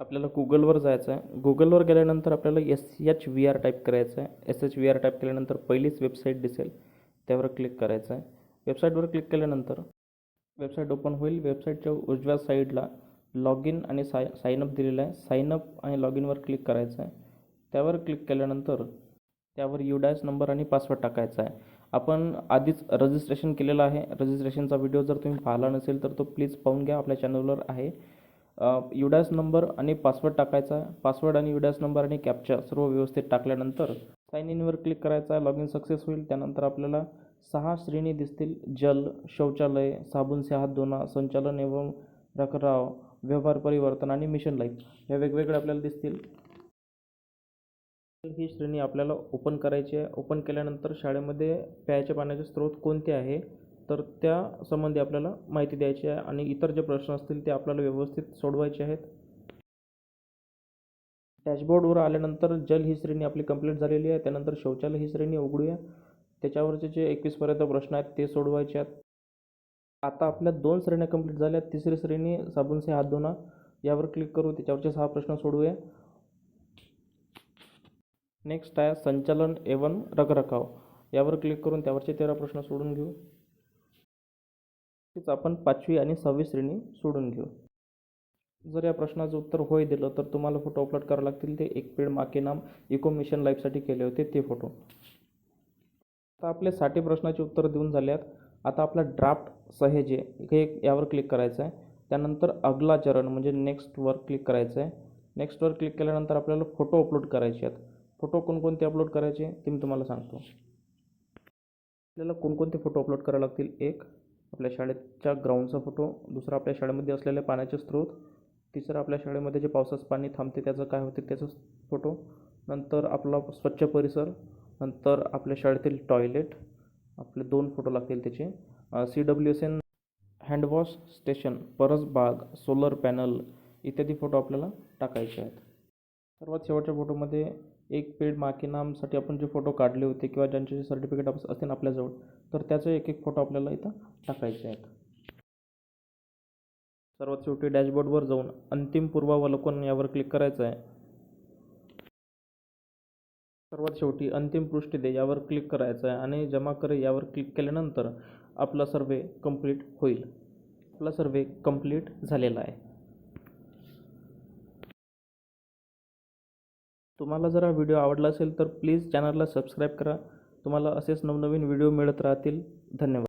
आपल्याला गुगलवर जायचं आहे. गुगलवर गेल्यानंतर आपल्याला S H V R type करायचं आहे. S H V R type केल्यानंतर पहिलीच वेबसाईट दिसेल. त्यावर क्लिक करायचं आहे. वेबसाईटवर क्लिक केल्यानंतर वेबसाईट ओपन होईल. वेबसाईटच्या उजव्या साईडला लॉग इन आणि साय साईन अप दिलेलं आहे. साईन अप आणि लॉग इनवर क्लिक करायचं आहे. त्यावर क्लिक केल्यानंतर त्यावर युडायस नंबर आणि पासवर्ड टाकायचा आहे. आपण आधीच रजिस्ट्रेशन केलेलं आहे. रजिस्ट्रेशनचा व्हिडिओ जर तुम्ही पाहिला नसेल तर तो प्लीज पाहून घ्या. आपल्या चॅनलवर आहे. युडास नंबर आणि पासवर्ड टाकायचा पासवर्ड आणि युडास नंबर आणि कॅप्चा सर्व व्यवस्थित टाकल्यानंतर साईन इनवर क्लिक करायचा लॉग इन सक्सेस होईल. त्यानंतर आपल्याला सहा श्रेणी दिसतील. जल शौचालय साबुनसे हात धुणं संचालन एवं रखराव व्यवहार परिवर्तन आणि मिशन लाईफ ह्या वेगवेगळ्या आपल्याला दिसतील. ही श्रेणी आपल्याला ओपन करायची आहे. ओपन केल्यानंतर शाळेमध्ये प्यायच्या पाण्याचे स्रोत कोणते आहे? तर त्या संबंधी आपल्याला माहिती द्यायची आहे आणि इतर जे प्रश्न असतील ते आपल्याला व्यवस्थित सोडवायचे आहेत. डॅशबोर्डवर आल्यानंतर जल ही श्रेणी आपली कंप्लीट झालेली आहे. त्यानंतर शौचालय ही श्रेणी उघडूया. त्याच्यावरचे जे एकवीसपर्यंत प्रश्न आहेत ते सोडवायचे आहेत. आता आपल्या दोन श्रेण्या कंप्लीट झाल्या. आहेत तिसरी श्रेणी साबुनसे हात धुणं. यावर क्लिक करू. त्याच्यावरचे सहा प्रश्न सोडवूया. नेक्स्ट आहे संचालन एवन रखरखाव. यावर क्लिक करून त्यावरचे तेरा प्रश्न सोडून घेऊ. तीच आपण पाचवी आणि सहावी श्रेणी सोडून घेऊ. जर या प्रश्नाचं उत्तर होय दिलं तर तुम्हाला फोटो अपलोड करावे लागतील. ते एक पेड माके नाम इको मिशन लाईफसाठी केले होते ते फोटो आता आपले साठी प्रश्नाचे उत्तर देऊन झाले आहेत आता आपला ड्राफ्ट सहेजे हे यावर क्लिक करायचं आहे. त्यानंतर अगला चरण म्हणजे नेक्स्टवर क्लिक करायचं आहे. नेक्स्टवर क्लिक केल्यानंतर आपल्याला फोटो अपलोड करायचे आहेत. फोटो कोणकोणते अपलोड करायचे ते मी तुम्हाला सांगतो. आपल्याला कोणकोणते फोटो अपलोड करावे लागतील? एक आपल्या शाळेच्या ग्राउंडचा फोटो दुसरा आपल्या शाळेमध्ये असलेले पाण्याचे स्रोत तिसरा आपल्या शाळेमध्ये जे पावसाचं पाणी थांबते त्याचं काय होते त्याचं फोटो नंतर आपला स्वच्छ परिसर नंतर आपल्या शाळेतील टॉयलेट आपले दोन फोटो लागतील त्याचे. C W S N handwash station परसबाग solar panel इत्यादी फोटो आपल्याला टाकायचे आहेत. सर्वात शेवटच्या फोटोमध्ये एक पेड माके नामसाठी आपण जे फोटो काढले होते किंवा ज्यांचे सर्टिफिकेट असतील आपल्याजवळ तर त्याचे एक एक फोटो आपल्याला इथं टाकायचे आहेत. सर्वात शेवटी डॅशबोर्डवर जाऊन अंतिम पूर्वावलोकन यावर क्लिक करायचं आहे. सर्वात शेवटी अंतिम पृष्ठी दे यावर क्लिक करायचं आहे आणि जमा करे यावर क्लिक केल्यानंतर आपला सर्वे कंप्लीट होईल. आपला सर्वे कंप्लीट झालेला आहे. तुम्हाला जर हा व्हिडिओ आवडला असेल तर प्लीज चॅनलला सबस्क्राईब करा. तुम्हाला असेच नवनवीन व्हिडिओ मिळत राहतील. धन्यवाद.